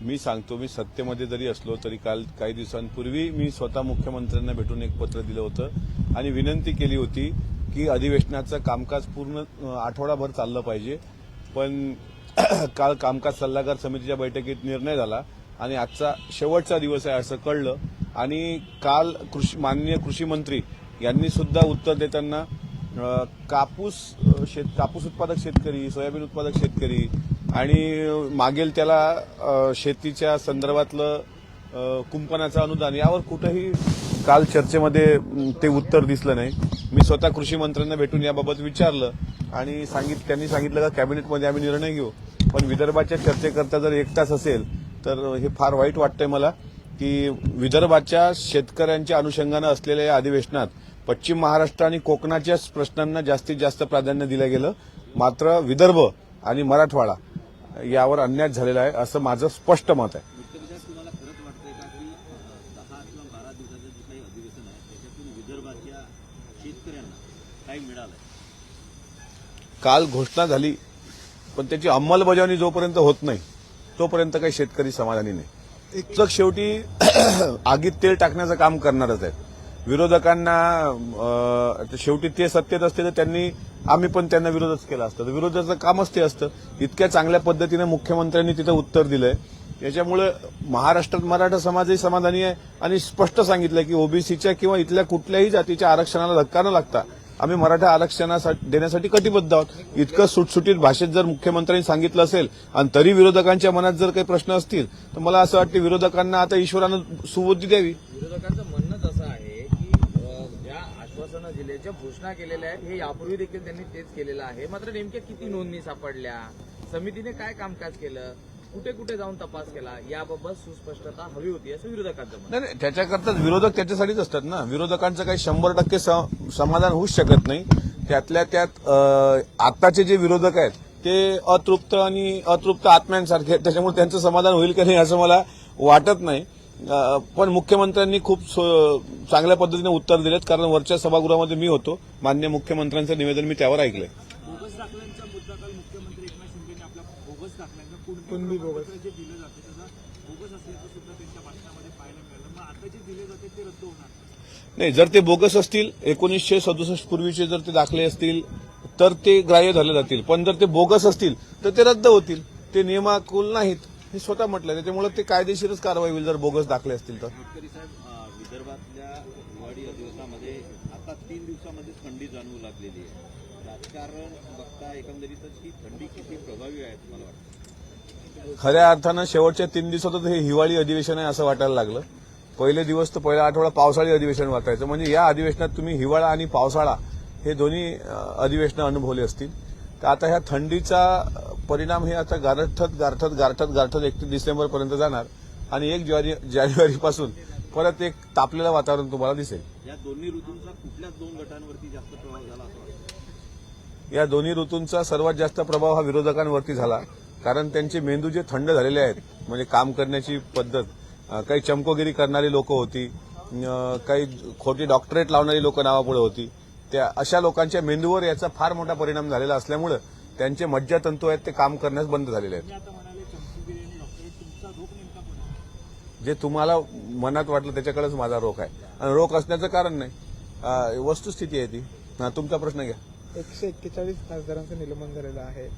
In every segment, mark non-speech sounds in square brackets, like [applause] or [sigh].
मी सांगतो मी सत्तेमध्ये जरी असलो तरी काल काही दिवसांपूर्वी मी स्वतः मुख्यमंत्र्यांना भेटून एक पत्र दिलं होतं आणि विनंती केली होती की अधिवेशनाचं कामकाज पूर्ण आठवडाभर चाललं पाहिजे. पण [clears throat] काल कामकाज सल्लागार समितीच्या बैठकीत निर्णय झाला आणि आजचा शेवटचा दिवस आहे असं कळलं. आणि काल कृषी माननीय कृषी मंत्री यांनी सुद्धा उत्तर देताना कापूस शेत कापूस उत्पादक शेतकरी सोयाबीन उत्पादक शेतकरी आणि मागेल त्याला शेतीच्या संदर्भातलं कुंपणाचं अनुदान यावर कुठंही काल चर्चेमध्ये ते उत्तर दिसलं नाही. मी स्वतः कृषी मंत्र्यांना भेटून याबाबत विचारलं आणि सांगित त्यांनी सांगितलं का कॅबिनेटमध्ये आम्ही निर्णय घेऊ. पण विदर्भाच्या चर्चेकरता जर एक तास असेल तर हे फार वाईट वाटतंय मला की विदर्भाच्या शेतकऱ्यांच्या अनुषंगानं असलेल्या या अधिवेशनात पश्चिम महाराष्ट्र आणि कोकणाच्याच प्रश्नांना जास्तीत जास्त प्राधान्य दिलं गेलं. मात्र विदर्भ आणि मराठवाडा यावर अन्याय झालेला आहे असं माझं स्पष्ट मत आहे. मुख्यतः तुम्हाला खरंच वाटतंय का की अं, दहा किंवा बारा दिवसाचं जे काही अधिवेशन आहे त्याच्यातून विदर्भाच्या शेतकऱ्यांना काही मिळालंय? काल घोषणा झाली पण त्याची अंमलबजावणी जोपर्यंत होत नाही तोपर्यंत काही शेतकरी समाधानी नाही. शेवटी [clears throat] आगीत तेल टाकण्याचं काम करणारच आहे विरोधकांना शेवटी ते सत्तेत असते तर त्यांनी आम्ही पण त्यांना विरोधच केला असतं. तर विरोधाचं कामच ते असतं. इतक्या चांगल्या पद्धतीने मुख्यमंत्र्यांनी तिथं उत्तर दिलंय. याच्यामुळे महाराष्ट्रात मराठा समाजही समाधानी आहे आणि स्पष्ट सांगितलं की ओबीसीच्या किंवा इथल्या कुठल्याही जातीच्या आरक्षणाला धक्का न लागता आम्ही मराठा आरक्षणासाठी देण्यासाठी कटिबद्ध आहोत. इतकं सुटसुटीत भाषेत जर मुख्यमंत्र्यांनी सांगितलं असेल आणि तरी विरोधकांच्या मनात जर काही प्रश्न असतील तर मला असं वाटतं विरोधकांना आता ईश्वरानं सुबुद्धी द्यावी विरोधकांचं म्हणणंच असं आहे की अ, ज्या आश्वासनं दिले ज्या घोषणा केलेल्या आहेत हे यापूर्वी देखील त्यांनी तेच केलेलं आहे. मात्र नेमक्या किती नोंदणी सापडल्या? समितीने काय कामकाज केलं? कुठे कुठे जाऊन तपास केला? याबाबत सुस्पष्टता हवी होती असं विरोधकांचं नाही नाही त्याच्याकरताच विरोधक त्याच्यासाठीच असतात ना. विरोधकांचं काही शंभर टक्के स- समाधान होऊच शकत नाही. त्यातल्या त्यात आताचे जे विरोधक आहेत ते अतृप्त आणि अतृप्त आत्म्यांसारखे आहेत. त्याच्यामुळे त्यांचं समाधान होईल का नाही असं मला वाटत नाही. पण मुख्यमंत्र्यांनी खूप सो- चांगल्या पद्धतीने उत्तर दिलेत. कारण वरच्या सभागृहामध्ये मी होतो. मान्य मुख्यमंत्र्यांचं निवेदन मी त्यावर ऐकलंय. बोगस दाखल्यांचा मुद्दा काल मुख्यमंत्री एकनाथ शिंदेने आपल्या बोगस दाखल्यांचा कुणबी प्रमाणपत्र जे दिलं जाते त्याचा बोगस असल्याचं सुद्धा त्यांच्या भाषणामध्ये पाहायला मिळालं. मग आता जे दिले जाते ते रद्द होणार. नाही जर ते बोगस असतील एकोणीसशे सदुसष्ट पूर्वीचे जर ते दाखले असतील तर ते ग्राह्य झाले जातील. पण जर ते बोगस असतील तर ते रद्द होतील. ते नियमाकुल नाहीत. हे स्वतः म्हटलं त्याच्यामुळे ते कायदेशीरच कारवाई होईल जर बोगस दाखले असतील तर. गडकरी साहेब अं, विदर्भातल्या हिवाळी अधिवेशनामध्ये आता तीन दिवसामध्ये थंडी जाणवू लागलेली आहे. राजकारण बघता एकंदरीतच ही थंडी किती प्रभावी आहे तुम्हाला वाटतं? खऱ्या अर्थानं शेवटच्या तीन दिवसातच हे हिवाळी अधिवेशन आहे असं वाटायला लागलं. पहिले दिवस तर पहिला आठवडा पावसाळी अधिवेशन वाटायचं. म्हणजे या अधिवेशनात तुम्ही हिवाळा आणि पावसाळा हे दोन्ही अधिवेशनं अनुभवले असतील. तर आता ह्या थंडीचा परिणाम हे आता गारठत गारठत गारठत गारठत एकतीस डिसेंबर पर्यंत जाणार. आणि एक जानेवारी जानेवारीपासून परत एक तापलेलं वातावरण तुम्हाला दिसेल. या दोन्ही ऋतूंचा कुठल्याच दोन गटांवरती जास्त प्रभाव झाला असं या दोन्ही ऋतूंचा सर्वात जास्त प्रभाव हा विरोधकांवरती झाला. कारण त्यांचे मेंदू जे थंड झालेले आहेत म्हणजे काम करण्याची पद्धत काही चमकोगिरी करणारी लोक होती काही खोटी डॉक्टरेट लावणारी लोक नावापुढे होती. त्या अशा लोकांच्या मेंदूवर याचा फार मोठा परिणाम झालेला असल्यामुळे त्यांचे मज्जातंतू आहेत ते काम करण्यास बंद झालेले आहेत. जे तुम्हाला मनात वाटलं त्याच्याकडेच माझा रोख आहे. आणि रोख असण्याचं कारण नाही. अं, वस्तुस्थिती आहे ती. हा, तुमचा प्रश्न घ्या. एकशे एक्केचाळीस खासदारांचं निलंबन झालेलं आहे.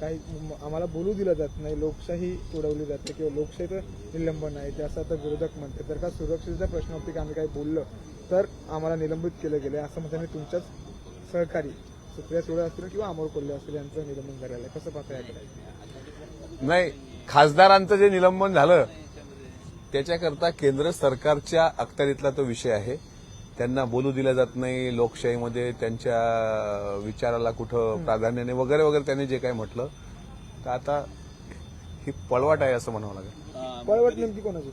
काही आम्हाला बोलू दिलं जात नाही. लोकशाही उडवली जाते किंवा लोकशाहीचं निलंबन आहे. ते असं आता विरोधक म्हणते जर का सुरक्षेच्या प्रश्नावरती की आम्ही काही बोललं तर आम्हाला निलंबित केलं गेलं असं म्हणताना तुमच्याच सहकारी सुप्रिया सुळे असतील किंवा अमोल कोल्हे असतील यांचं निलंबन झालेलं आहे कसं पाहता याकडे नाही खासदारांचं जे निलंबन झालं त्याच्याकरता केंद्र सरकारच्या अखत्यारीतला तो विषय आहे. त्यांना बोलू दिलं जात नाही लोकशाहीमध्ये त्यांच्या विचाराला कुठं प्राधान्य नाही वगैरे वगैरे त्यांनी जे काही म्हटलं. तर आता ही पळवाट आहे असं म्हणावं लागेल. पळवट नेमकी कोणाची?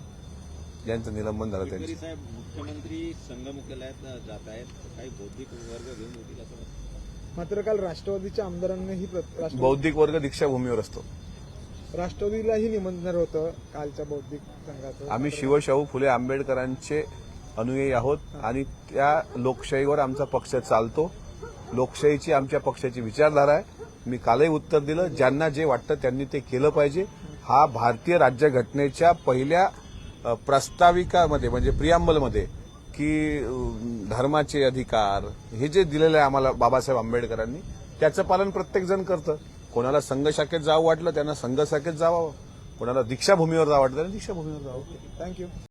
ज्यांचं निलंबन झालं साहेब मुख्यमंत्री संघमुख्यालयात जात आहेत. काही बौद्धिक वर्ग घेऊन होतील असं मात्र काल राष्ट्रवादीच्या आमदारांनीही बौद्धिक वर्ग दीक्षाभूमीवर असतो. राष्ट्रवादीलाही निमंत्रण होतं कालच्या बौद्धिक संघाचं. आम्ही शिवशाहू फुले आंबेडकरांचे अनुयायी आहोत आणि त्या लोकशाहीवर आमचा पक्ष चालतो. लोकशाहीची आमच्या पक्षाची विचारधारा आहे. मी कालही उत्तर दिलं. ज्यांना जे वाटतं त्यांनी ते केलं पाहिजे. हा भारतीय राज्यघटनेच्या पहिल्या प्रस्ताविकामध्ये म्हणजे प्रियांबलमध्ये की धर्माचे अधिकार हे जे दिलेलं आहे आम्हाला बाबासाहेब आंबेडकरांनी त्याचं पालन प्रत्येकजण करतं. कोणाला संघ शाखेत जावं वाटलं त्यांना संघ शाखेत जावं. कोणाला दीक्षाभूमीवर जावं वाटलं त्यांना दीक्षाभूमीवर जावं. थँक्यू